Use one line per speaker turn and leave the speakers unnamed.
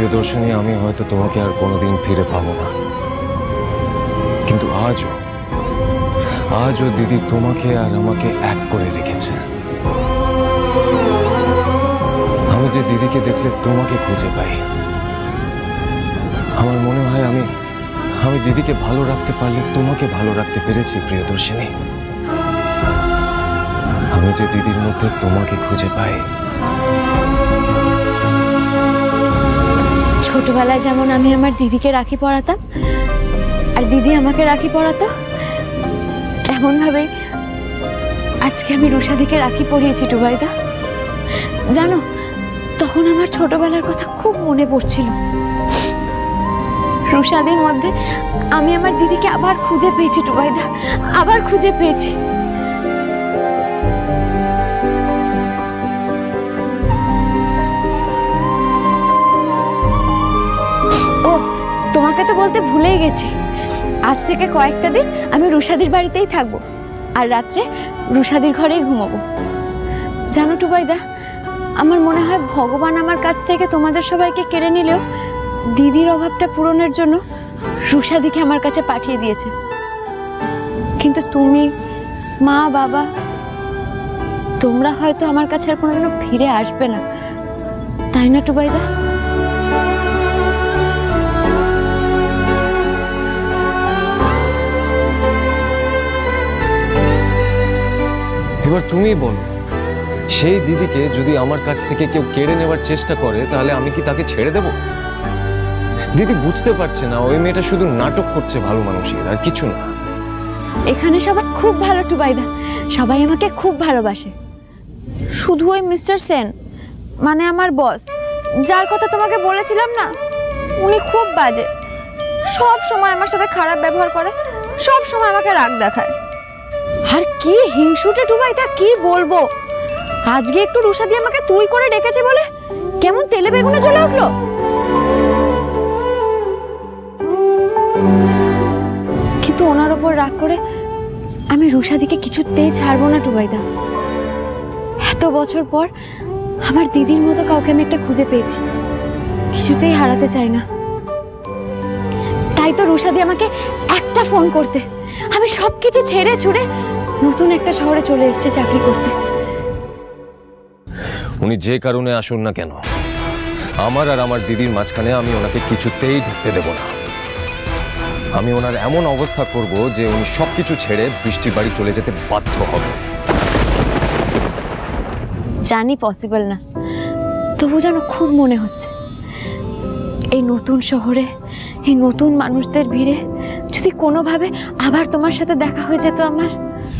প্রিয়দর্শনী, আমি হয়তো তোমাকে আর কোনোদিন ফিরে পাবো না। কিন্তু আজও আজও দিদি তোমাকে আর আমাকে এক করে রেখেছে। আমি যে দিদিকে দেখলে তোমাকে খুঁজে পাই, আমার মনে হয় আমি আমি দিদিকে ভালো রাখতে পারলে তোমাকে ভালো রাখতে পেরেছি, প্রিয়দর্শিনী। আমি যে দিদির মধ্যে তোমাকে খুঁজে পাই
ছোটবেলায় যেমন আমি আমার দিদিকে রাখি পড়াতাম, আর দিদি আমাকে রাখি পড়াতো তেমন ভাবেই আজকে আমি রুষাদিকে রাখি পড়িয়েছি টুবাইদা। জানো, তখন আমার ছোটবেলার কথা খুব মনে পড়ছিল। রুষাদির মধ্যে আমি আমার দিদিকে আবার খুঁজে পেয়েছি টুবাইদা, আবার খুঁজে পেয়েছি। ভুলেই গেছি। আজ থেকে কয়েকটা দিন আমি রুষাদির বাড়িতেই থাকব আর রাত্রে রুষাদির ঘরেই ঘুমাবো। জানো টুবাইদা, আমার মনে হয় ভগবান আমার কাছ থেকে তোমাদের সবাইকে কেড়ে নিলেও দিদির অভাবটা পূরণের জন্য রুষাদিকে আমার কাছে পাঠিয়ে দিয়েছে। কিন্তু তুমি, মা, বাবা, তোমরা হয়তো আমার কাছে আর কোনোদিনও ফিরে আসবে না। তাই না টুবাইদা?
এবার তুমিই বলো, সেই দিদিকে যদি আমার কাছ থেকে কেউ কেড়ে নেবার চেষ্টা করে, তাহলে আমি কি তাকে ছেড়ে দেব? দিদি বুঝতে পারছে না, ওই মেয়েটা শুধু নাটক করছে ভালো মানুষের, আর কিছু না।
এখানে সবাই খুব ভালো, টুবাইদা। সবাই আমাকে খুব ভালোবাসে। শুধু ওই মিস্টার সেন মানে আমার বস, যার কথা তোমাকে বলেছিলাম না, উনি খুব বাজে। সব সময় আমার সাথে খারাপ ব্যবহার করে, সব সময় আমাকে রাগ দেখায়। আর কি হিংসুটে টুবাইদা কি বলব? আজকে একটু রুষা দিয়ে আমাকে তুই করে ডেকেছে বলে কেমন তেলে বেগুনে চলে উঠল কিন্তু ওনার ওপর রাগ করে আমি রুষাদিকে কিছুতেই ছাড়বো না, টুবাইদা। এত বছর পর আমার দিদির মতো কাউকে আমি একটা খুঁজে পেয়েছি। কিছুতেই হারাতে চাই না। তাই তো রুষাদি আমাকে একটা ফোন করতে। আমি সব কিছু ছেড়ে ছুড়ে নতুন একটা শহরে চলে এসেছে চাকরি করতে।
উনি যে কারণে আসুন না কেন? আমার আর আমার দিদির মাঝখানে আমি ওনাকে কিছুতেই ঢুকতে দেব না। আমি ওনার এমন অবস্থা করব যে উনি সবকিছু ছেড়ে বৃষ্টির বাড়ি চলে যেতে বাধ্য হবে।
জানি পসিবল না তবু যেন খুব মনে হচ্ছে এই নতুন শহরে এই নতুন মানুষদের ভিড়ে যদি কোনোভাবে আবার তোমার সাথে দেখা হয়ে যেত আমার?